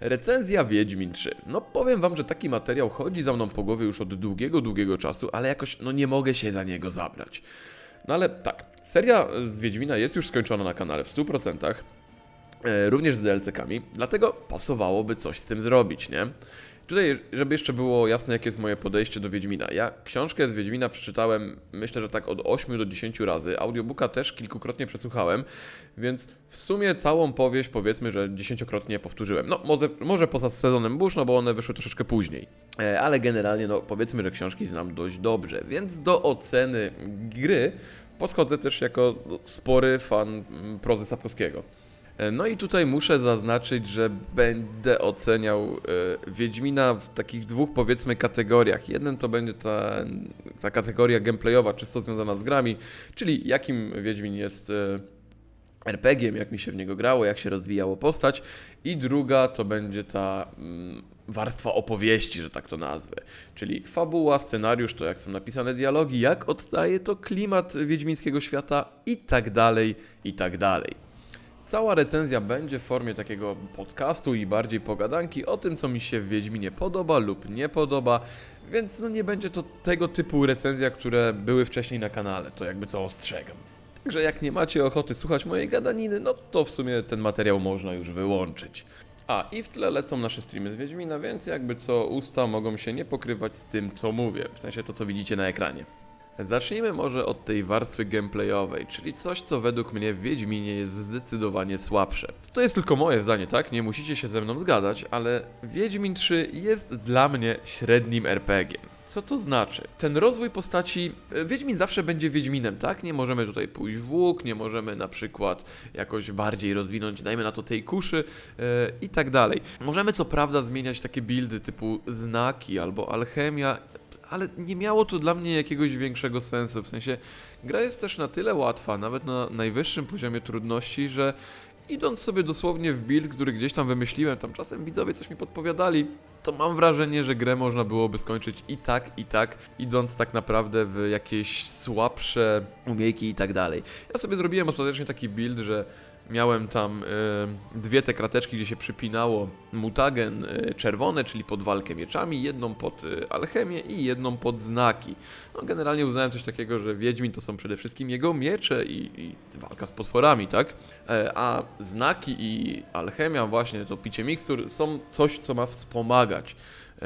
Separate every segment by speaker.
Speaker 1: Recenzja Wiedźmin 3. No powiem wam, że taki materiał chodzi za mną po głowie już od długiego, długiego czasu, ale jakoś no nie mogę się za niego zabrać. No ale tak, seria z Wiedźmina jest już skończona na kanale w 100%, e, również z DLC-kami, dlatego pasowałoby coś z tym zrobić, nie? Tutaj, żeby jeszcze było jasne, jakie jest moje podejście do Wiedźmina. Ja książkę z Wiedźmina przeczytałem, myślę, że tak od 8 do 10 razy. Audiobooka też kilkukrotnie przesłuchałem, więc w sumie całą powieść powiedzmy, że dziesięciokrotnie powtórzyłem. No, może, może poza sezonem burz, no bo one wyszły troszeczkę później. E, ale generalnie, no powiedzmy, że książki znam dość dobrze, więc do oceny gry podchodzę też jako spory fan prozy Sapkowskiego. E, No i tutaj muszę zaznaczyć, że będę oceniał e, Wiedźmina w takich dwóch powiedzmy kategoriach. Jeden to będzie ta, ta kategoria gameplayowa, czysto związana z grami, czyli jakim Wiedźmin jest e, RPG-iem, jak mi się w niego grało, jak się rozwijało postać. I druga to będzie ta mm, warstwa opowieści, że tak to nazwę. Czyli fabuła, scenariusz, to jak są napisane dialogi, jak oddaje to klimat wiedźmińskiego świata i tak dalej, i tak dalej. Cała recenzja będzie w formie takiego podcastu i bardziej pogadanki o tym, co mi się w Wiedźminie podoba lub nie podoba, więc no nie będzie to tego typu recenzja, które były wcześniej na kanale, to jakby co ostrzegam. Także jak nie macie ochoty słuchać mojej gadaniny, no to w sumie ten materiał można już wyłączyć. A, i w tle lecą nasze streamy z Wiedźmina, więc jakby co usta mogą się nie pokrywać z tym, co mówię, w sensie to, co widzicie na ekranie. Zacznijmy może od tej warstwy gameplayowej, czyli coś, co według mnie w Wiedźminie jest zdecydowanie słabsze. To jest tylko moje zdanie, tak? Nie musicie się ze mną zgadzać, ale Wiedźmin 3 jest dla mnie średnim RPG. Co to znaczy? Ten rozwój postaci. e, Wiedźmin zawsze będzie Wiedźminem, tak? Nie możemy tutaj pójść w łuk, nie możemy na przykład jakoś bardziej rozwinąć, dajmy na to tej kuszy e, i tak dalej. Możemy co prawda zmieniać takie buildy typu znaki albo alchemia, ale nie miało to dla mnie jakiegoś większego sensu. W sensie, gra jest też na tyle łatwa, nawet na najwyższym poziomie trudności, że idąc sobie dosłownie w build, który gdzieś tam wymyśliłem, tam czasem widzowie coś mi podpowiadali, to mam wrażenie, że grę można byłoby skończyć i tak, i tak, idąc tak naprawdę w jakieś słabsze umiejki i tak dalej. Ja sobie zrobiłem ostatecznie taki build, że miałem tam y, dwie te krateczki, gdzie się przypinało mutagen y, czerwone, czyli pod walkę mieczami, jedną pod y, alchemię i jedną pod znaki. No generalnie uznałem coś takiego, że Wiedźmin to są przede wszystkim jego miecze i, i walka z potworami, tak? E, a znaki i alchemia, właśnie to picie mikstur, są coś, co ma wspomagać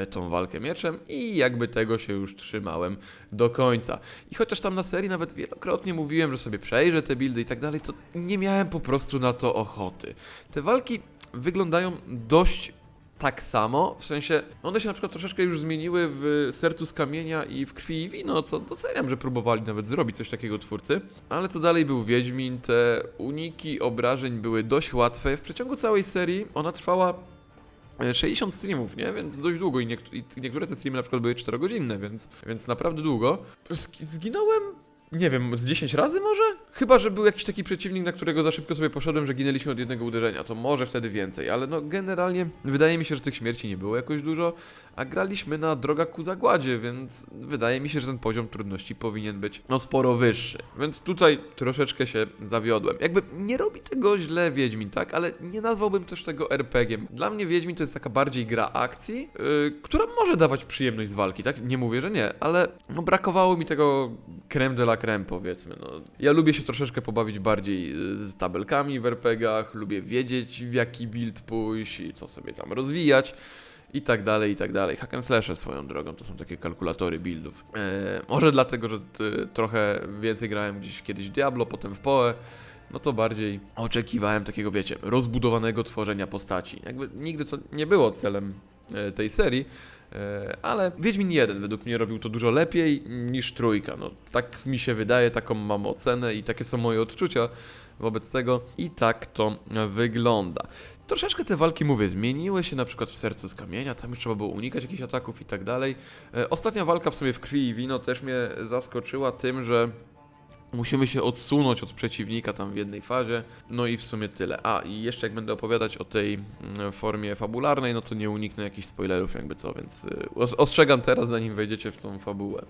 Speaker 1: tą walkę mieczem i jakby tego się już trzymałem do końca. I chociaż tam na serii nawet wielokrotnie mówiłem, że sobie przejrzę te buildy i tak dalej, to nie miałem po prostu na to ochoty. Te walki wyglądają dość tak samo, w sensie one się na przykład troszeczkę już zmieniły w Sercu z Kamienia i w Krwi i Wino, co doceniam, że próbowali nawet zrobić coś takiego twórcy, ale to dalej był Wiedźmin, te uniki obrażeń były dość łatwe, w przeciągu całej serii ona trwała e, 60 streamów, nie? Więc dość długo i, niekt- i niektóre te streamy na przykład były 4-godzinne, więc, więc naprawdę długo. Zg- Zginąłem, nie wiem, z 10 razy może? Chyba, że był jakiś taki przeciwnik, na którego za szybko sobie poszedłem, że ginęliśmy od jednego uderzenia, to może wtedy więcej, ale no generalnie wydaje mi się, że tych śmierci nie było jakoś dużo, a graliśmy na drogach ku zagładzie, więc wydaje mi się, że ten poziom trudności powinien być no sporo wyższy. Więc tutaj troszeczkę się zawiodłem. Jakby nie robi tego źle Wiedźmin, tak? Ale nie nazwałbym też tego RPG-iem. Dla mnie Wiedźmin to jest taka bardziej gra akcji, yy, która może dawać przyjemność z walki, tak? Nie mówię, że nie, ale no brakowało mi tego creme de la creme, powiedzmy. No. Ja lubię się troszeczkę pobawić bardziej yy, z tabelkami w RPG-ach, lubię wiedzieć w jaki build pójść i co sobie tam rozwijać i tak dalej, i tak dalej. Hack and slashe swoją drogą, to są takie kalkulatory buildów. E, może dlatego, że ty, trochę więcej grałem gdzieś kiedyś w Diablo, potem w Poe, no to bardziej oczekiwałem takiego, wiecie, rozbudowanego tworzenia postaci. Jakby nigdy to nie było celem e, tej serii, e, ale Wiedźmin 1 według mnie robił to dużo lepiej niż trójka. No, tak mi się wydaje, taką mam ocenę i takie są moje odczucia wobec tego i tak to wygląda. Troszeczkę te walki, mówię, zmieniły się na przykład w sercu z kamienia, tam już trzeba było unikać jakichś ataków i tak dalej. E, Ostatnia walka w sumie w krwi i wino też mnie zaskoczyła tym, że musimy się odsunąć od przeciwnika tam w jednej fazie. No i w sumie tyle. A i jeszcze jak będę opowiadać o tej mm, formie fabularnej, no to nie uniknę jakichś spoilerów jakby co, więc os- ostrzegam teraz zanim wejdziecie w tą fabułę.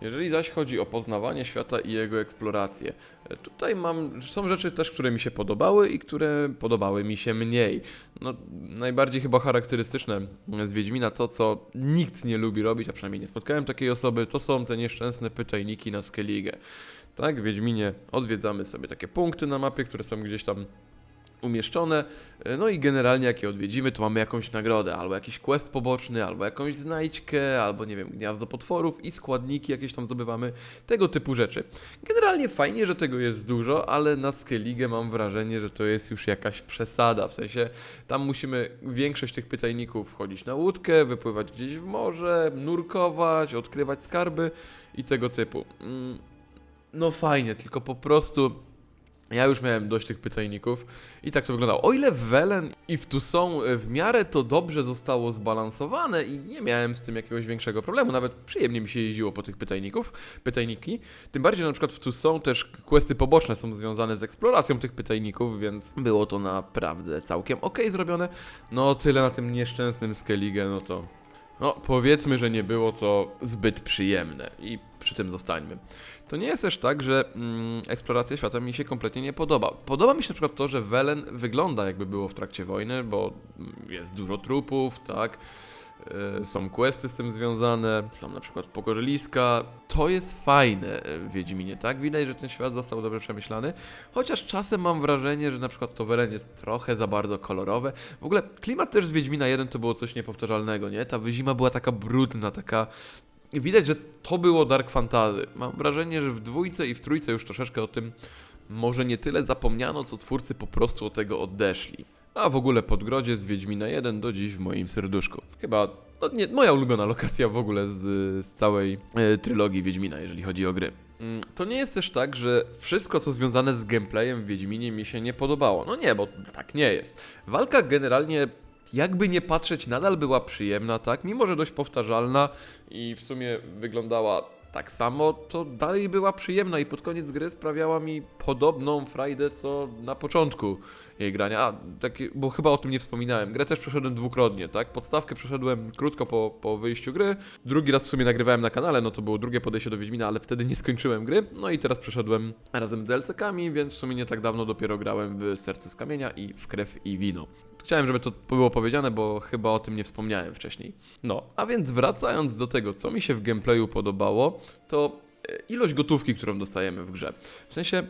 Speaker 1: Jeżeli zaś chodzi o poznawanie świata i jego eksplorację, tutaj mam, są rzeczy też, które mi się podobały i które podobały mi się mniej. No, najbardziej chyba charakterystyczne z Wiedźmina to, co nikt nie lubi robić, a przynajmniej nie spotkałem takiej osoby, to są te nieszczęsne pytajniki na Skellige. Tak, w Wiedźminie odwiedzamy sobie takie punkty na mapie, które są gdzieś tam umieszczone. E, No i generalnie jak je odwiedzimy, to mamy jakąś nagrodę, albo jakiś quest poboczny, albo jakąś znajdźkę, albo nie wiem, gniazdo potworów i składniki jakieś tam zdobywamy, tego typu rzeczy. Generalnie fajnie, że tego jest dużo, ale na Skellige mam wrażenie, że to jest już jakaś przesada, w sensie tam musimy większość tych pytajników wchodzić na łódkę, wypływać gdzieś w morze, nurkować, odkrywać skarby i tego typu. Mm, No fajnie, tylko po prostu ja już miałem dość tych pytajników i tak to wyglądało. O ile Welen i w Tucson e, w miarę to dobrze zostało zbalansowane i nie miałem z tym jakiegoś większego problemu, nawet przyjemnie mi się jeździło po tych pytajników, pytajniki. Tym bardziej, na przykład w Tucson też questy poboczne są związane z eksploracją tych pytajników, więc było to naprawdę całkiem ok zrobione. No tyle na tym nieszczęsnym Skellige, no to no, powiedzmy, że nie było to zbyt przyjemne i przy tym zostańmy. To nie jest też tak, że mm, eksploracja świata mi się kompletnie nie podoba. Podoba mi się na przykład to, że Welen wygląda jakby było w trakcie wojny, bo mm, jest dużo trupów, tak? Yy, Są questy z tym związane, są na przykład pokorzeliska. To jest fajne w Wiedźminie, tak? Widać, że ten świat został dobrze przemyślany. Chociaż czasem mam wrażenie, że na przykład to Welen jest trochę za bardzo kolorowe. W ogóle klimat też z Wiedźmina 1 to było coś niepowtarzalnego, nie? Ta zima była taka brudna, taka widać, że to było Dark Fantasy. Mam wrażenie, że w dwójce i w trójce już troszeczkę o tym może nie tyle zapomniano, co twórcy po prostu od tego odeszli. A w ogóle Podgrodzie z Wiedźmina 1 do dziś w moim serduszku. Chyba no nie, moja ulubiona lokacja w ogóle z, z całej e, trylogii Wiedźmina, jeżeli chodzi o gry. Mm, To nie jest też tak, że wszystko co związane z gameplayem w Wiedźminie mi się nie podobało. No nie, bo tak nie jest. Walka generalnie jakby nie patrzeć, nadal była przyjemna, tak? Mimo, że dość powtarzalna i w sumie wyglądała tak samo, to dalej była przyjemna i pod koniec gry sprawiała mi podobną frajdę, co na początku jej grania. A, takie, bo chyba o tym nie wspominałem. Grę też przeszedłem dwukrotnie, tak? Podstawkę przeszedłem krótko po, po wyjściu gry. Drugi raz w sumie nagrywałem na kanale, no to było drugie podejście do Wiedźmina, ale wtedy nie skończyłem gry. No i teraz przeszedłem razem z DLC-kami, więc w sumie nie tak dawno dopiero grałem w Serce z Kamienia i w Krew i Wino. Chciałem, żeby to było powiedziane, bo chyba o tym nie wspomniałem wcześniej. No, a więc wracając do tego, co mi się w gameplayu podobało, to e, ilość gotówki, którą dostajemy w grze. W sensie, e,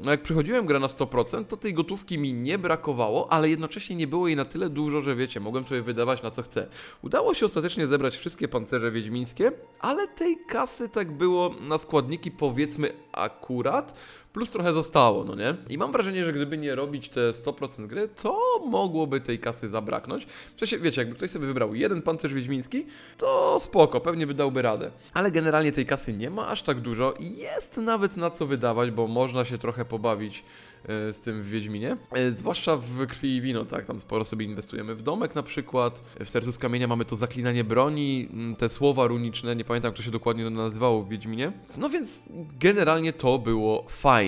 Speaker 1: no jak przychodziłem grę na 100%, to tej gotówki mi nie brakowało, ale jednocześnie nie było jej na tyle dużo, że wiecie, mogłem sobie wydawać na co chcę. Udało się ostatecznie zebrać wszystkie pancerze wiedźmińskie, ale tej kasy tak było na składniki powiedzmy akurat, plus trochę zostało, no nie? I mam wrażenie, że gdyby nie robić te 100% gry, to mogłoby tej kasy zabraknąć. W sensie, wiecie, jakby ktoś sobie wybrał jeden pancerz wiedźmiński, to spoko, pewnie by dałby radę. Ale generalnie tej kasy nie ma aż tak dużo i jest nawet na co wydawać, bo można się trochę pobawić e, z tym w Wiedźminie. E, Zwłaszcza w Krwi i Wino, tak? Tam sporo sobie inwestujemy w domek na przykład. W Sercu z Kamienia mamy to zaklinanie broni, te słowa runiczne, nie pamiętam jak to się dokładnie nazywało w Wiedźminie. No więc generalnie to było fajne.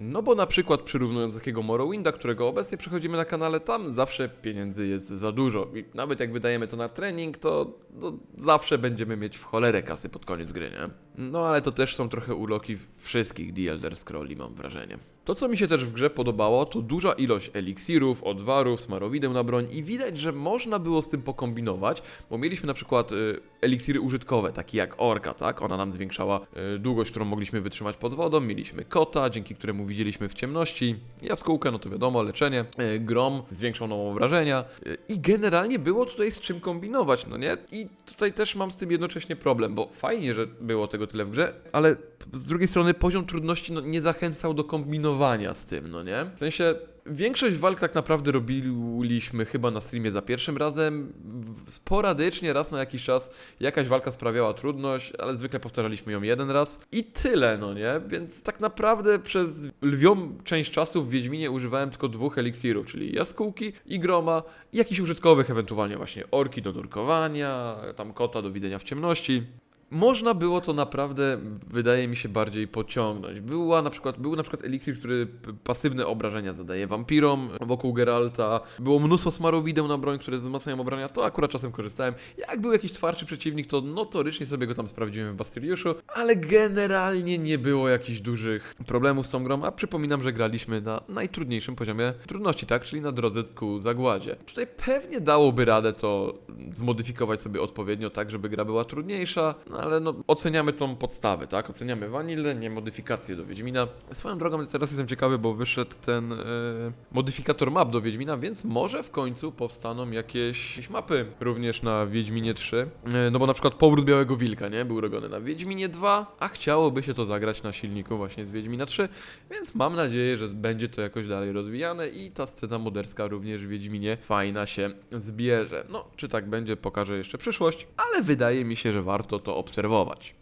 Speaker 1: No bo na przykład przyrównując takiego Morrowinda, którego obecnie przechodzimy na kanale, tam zawsze pieniędzy jest za dużo. I nawet jak wydajemy to na trening, to, to zawsze będziemy mieć w cholerę kasy pod koniec gry, nie? No ale to też są trochę uloki wszystkich The Elder Scrolli, mam wrażenie. To, co mi się też w grze podobało, to duża ilość eliksirów, odwarów, smarowideł na broń i widać, że można było z tym pokombinować, bo mieliśmy na przykład y, eliksiry użytkowe, takie jak orka, tak? Ona nam zwiększała y, długość, którą mogliśmy wytrzymać pod wodą, mieliśmy kota, dzięki któremu widzieliśmy w ciemności, jaskółkę, no to wiadomo, leczenie, y, grom, zwiększał nam obrażenia i generalnie było tutaj z czym kombinować, no nie? I tutaj też mam z tym jednocześnie problem, bo fajnie, że było tego tyle w grze, ale z drugiej strony poziom trudności no, nie zachęcał do kombinowania z tym, no nie? W sensie większość walk tak naprawdę robiliśmy chyba na streamie za pierwszym razem. Sporadycznie, raz na jakiś czas jakaś walka sprawiała trudność, ale zwykle powtarzaliśmy ją jeden raz. I tyle, no nie? Więc tak naprawdę przez lwią część czasu w Wiedźminie używałem tylko dwóch eliksirów, czyli jaskółki i groma i jakichś użytkowych ewentualnie właśnie orki do nurkowania, tam kota do widzenia w ciemności. Można było to naprawdę, wydaje mi się, bardziej pociągnąć. Była na przykład, był na przykład eliksir, który pasywne obrażenia zadaje wampirom wokół Geralta. Było mnóstwo smarowideł na broń, które wzmacniają obrania, to akurat czasem korzystałem. Jak był jakiś twardszy przeciwnik, to notorycznie sobie go tam sprawdziłem w Bastyliuszu, ale generalnie nie było jakichś dużych problemów z tą grą, a przypominam, że graliśmy na najtrudniejszym poziomie trudności, tak? Czyli na drodze ku zagładzie. Tutaj pewnie dałoby radę to zmodyfikować sobie odpowiednio tak, żeby gra była trudniejsza, no ale no oceniamy tą podstawę, tak? Oceniamy vanillę, nie modyfikacje do Wiedźmina. Swoją drogą teraz jestem ciekawy, bo wyszedł ten e, modyfikator map do Wiedźmina, więc może w końcu powstaną jakieś, jakieś mapy również na Wiedźminie 3. E, no bo na przykład Powrót Białego Wilka, nie? Był robiony na Wiedźminie 2, a chciałoby się to zagrać na silniku właśnie z Wiedźmina 3, więc mam nadzieję, że będzie to jakoś dalej rozwijane i ta scena moderska również w Wiedźminie fajna się zbierze. No, czy tak będzie, pokaże jeszcze przyszłość, ale wydaje mi się, że warto to obserwować.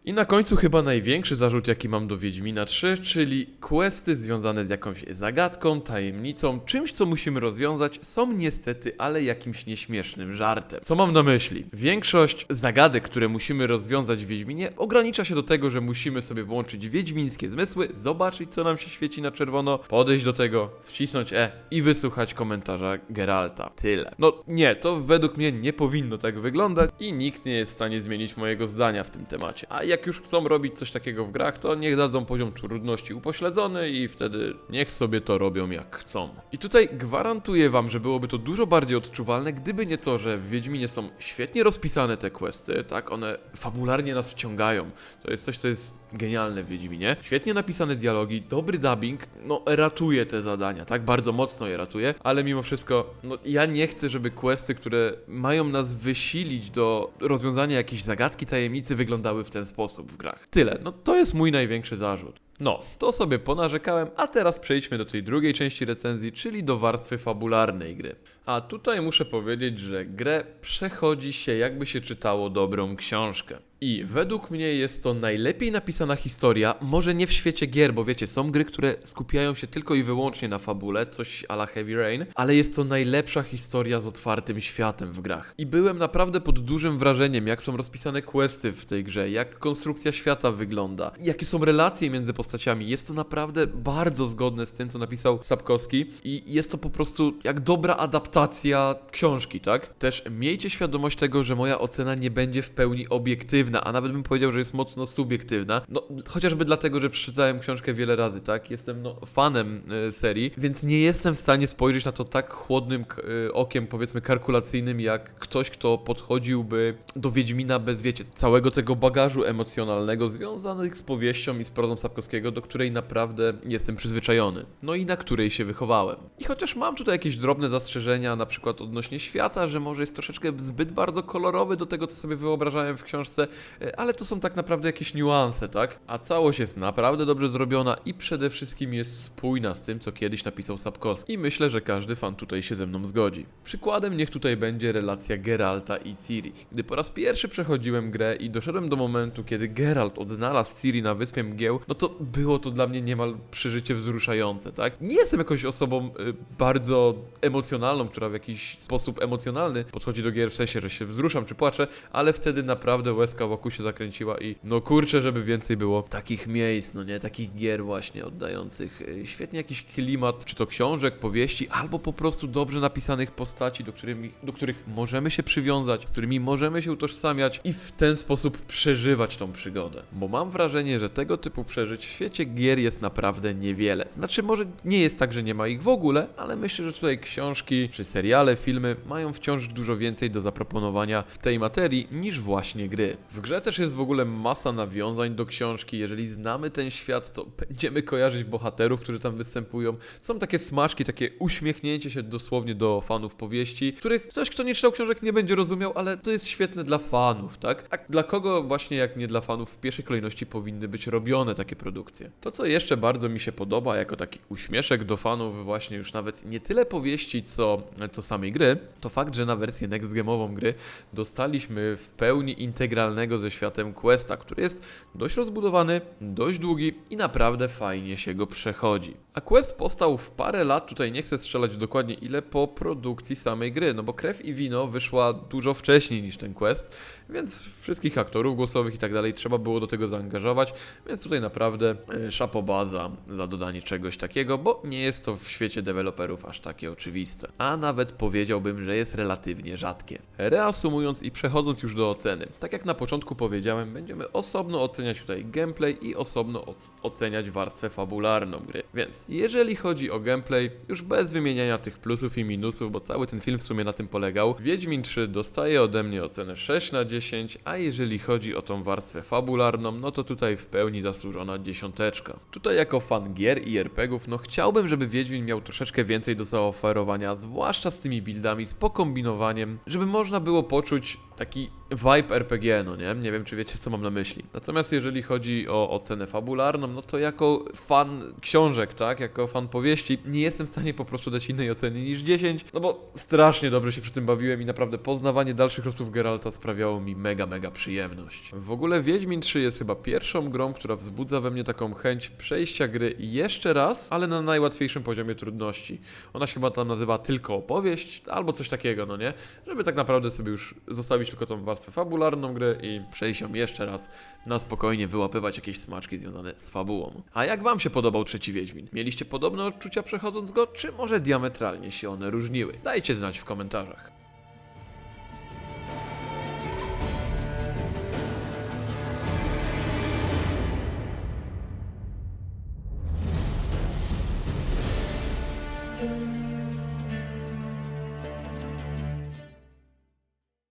Speaker 1: I na końcu chyba największy zarzut, jaki mam do Wiedźmina 3, czyli questy związane z jakąś zagadką, tajemnicą, czymś, co musimy rozwiązać, są niestety, ale jakimś nieśmiesznym żartem. Co mam na myśli? Większość zagadek, które musimy rozwiązać w Wiedźminie, ogranicza się do tego, że musimy sobie włączyć wiedźmińskie zmysły, zobaczyć, co nam się świeci na czerwono, podejść do tego, wcisnąć E i wysłuchać komentarza Geralta. Tyle. No nie, to według mnie nie powinno tak wyglądać i nikt nie jest w stanie zmienić mojego zdania w tym temacie. A jak już chcą robić coś takiego w grach, to niech dadzą poziom trudności upośledzony i wtedy niech sobie to robią jak chcą. I tutaj gwarantuję wam, że byłoby to dużo bardziej odczuwalne, gdyby nie to, że w Wiedźminie są świetnie rozpisane te questy, tak? One fabularnie nas wciągają. To jest coś, co jest genialne w Wiedźminie. Świetnie napisane dialogi, dobry dubbing, no ratuje te zadania, tak? Bardzo mocno je ratuje, ale mimo wszystko, no ja nie chcę, żeby questy, które mają nas wysilić do rozwiązania jakiejś zagadki, tajemnicy wyglądały w ten sposób w grach. Tyle, no to jest mój największy zarzut. No, to sobie ponarzekałem, a teraz przejdźmy do tej drugiej części recenzji, czyli do warstwy fabularnej gry. A tutaj muszę powiedzieć, że grę przechodzi się jakby się czytało dobrą książkę. I według mnie jest to najlepiej napisana historia, może nie w świecie gier, bo wiecie, są gry, które skupiają się tylko i wyłącznie na fabule, coś a la Heavy Rain, ale jest to najlepsza historia z otwartym światem w grach. I byłem naprawdę pod dużym wrażeniem, jak są rozpisane questy w tej grze, jak konstrukcja świata wygląda, jakie są relacje między postaciami. Jest to naprawdę bardzo zgodne z tym, co napisał Sapkowski i jest to po prostu jak dobra adaptacja książki, tak? Też miejcie świadomość tego, że moja ocena nie będzie w pełni obiektywna, a nawet bym powiedział, że jest mocno subiektywna. No, chociażby dlatego, że przeczytałem książkę wiele razy, tak? Jestem no, fanem e, serii, więc nie jestem w stanie spojrzeć na to tak chłodnym e, okiem, powiedzmy, kalkulacyjnym, jak ktoś, kto podchodziłby do Wiedźmina bez, wiecie, całego tego bagażu emocjonalnego związanych z powieścią i z prozą Sapkowskiego, do której naprawdę jestem przyzwyczajony. No i na której się wychowałem. I chociaż mam tutaj jakieś drobne zastrzeżenia, na przykład odnośnie świata, że może jest troszeczkę zbyt bardzo kolorowy do tego, co sobie wyobrażałem w książce, ale to są tak naprawdę jakieś niuanse, tak? A całość jest naprawdę dobrze zrobiona i przede wszystkim jest spójna z tym, co kiedyś napisał Sapkowski. I myślę, że każdy fan tutaj się ze mną zgodzi. Przykładem niech tutaj będzie relacja Geralta i Ciri. Gdy po raz pierwszy przechodziłem grę i doszedłem do momentu, kiedy Geralt odnalazł Ciri na wyspie mgieł, no to było to dla mnie niemal przeżycie wzruszające, tak? Nie jestem jakąś osobą y, bardzo emocjonalną, która w jakiś sposób emocjonalny podchodzi do gier w sensie, że się wzruszam czy płaczę, ale wtedy naprawdę łezka wokół się zakręciła i no kurczę, żeby więcej było takich miejsc, no nie, takich gier właśnie oddających y, świetnie jakiś klimat, czy to książek, powieści, albo po prostu dobrze napisanych postaci, do, którymi, do których możemy się przywiązać, z którymi możemy się utożsamiać i w ten sposób przeżywać tą przygodę. Bo mam wrażenie, że tego typu przeżyć w świecie gier jest naprawdę niewiele. Znaczy, może nie jest tak, że nie ma ich w ogóle, ale myślę, że tutaj książki, czy seriale, filmy mają wciąż dużo więcej do zaproponowania w tej materii niż właśnie gry. W grze też jest w ogóle masa nawiązań do książki. Jeżeli znamy ten świat, to będziemy kojarzyć bohaterów, którzy tam występują. Są takie smaczki, takie uśmiechnięcie się dosłownie do fanów powieści, których ktoś, kto nie czytał książek, nie będzie rozumiał, ale to jest świetne dla fanów, tak? A dla kogo właśnie jak nie dla fanów w pierwszej kolejności powinny być robione takie produkcje? To, co jeszcze bardzo mi się podoba, jako taki uśmieszek do fanów właśnie już nawet nie tyle powieści, co, co samej gry, to fakt, że na wersję next game'ową gry dostaliśmy w pełni integralnego związanego ze światem Questa, który jest dość rozbudowany, dość długi i naprawdę fajnie się go przechodzi. A Quest powstał w parę lat, tutaj nie chcę strzelać dokładnie ile, po produkcji samej gry, no bo Krew i Wino wyszła dużo wcześniej niż ten Quest, więc wszystkich aktorów głosowych i tak dalej trzeba było do tego zaangażować, więc tutaj naprawdę e, szapobaza za dodanie czegoś takiego, bo nie jest to w świecie deweloperów aż takie oczywiste. A nawet powiedziałbym, że jest relatywnie rzadkie. Reasumując i przechodząc już do oceny, tak jak na początku powiedziałem, będziemy osobno oceniać tutaj gameplay i osobno oc- oceniać warstwę fabularną gry. Więc jeżeli chodzi o gameplay, już bez wymieniania tych plusów i minusów, bo cały ten film w sumie na tym polegał, Wiedźmin 3 dostaje ode mnie ocenę 6 na 10, a jeżeli chodzi o tą warstwę fabularną, no to tutaj w pełni zasłużona dziesiąteczka. Tutaj jako fan gier i RPGów, no chciałbym, żeby Wiedźmin miał troszeczkę więcej do zaoferowania, zwłaszcza z tymi buildami, z pokombinowaniem, żeby można było poczuć taki vibe RPG, no nie? Nie wiem, czy wiecie, co mam na myśli. Natomiast jeżeli chodzi o ocenę fabularną, no to jako fan książek, tak? Jako fan powieści, nie jestem w stanie po prostu dać innej oceny niż 10, no bo strasznie dobrze się przy tym bawiłem i naprawdę poznawanie dalszych losów Geralta sprawiało mi mega, mega przyjemność. W ogóle Wiedźmin 3 jest chyba pierwszą grą, która wzbudza we mnie taką chęć przejścia gry jeszcze raz, ale na najłatwiejszym poziomie trudności. Ona się chyba tam nazywa tylko opowieść, albo coś takiego, no nie? Żeby tak naprawdę sobie już zostawić tylko tą warstwę fabularną gry i przejść ją jeszcze raz na spokojnie wyłapywać jakieś smaczki związane z fabułą. A jak wam się podobał trzeci Wiedźmin? Mieliście podobne odczucia przechodząc go, czy może diametralnie się one różniły? Dajcie znać w komentarzach.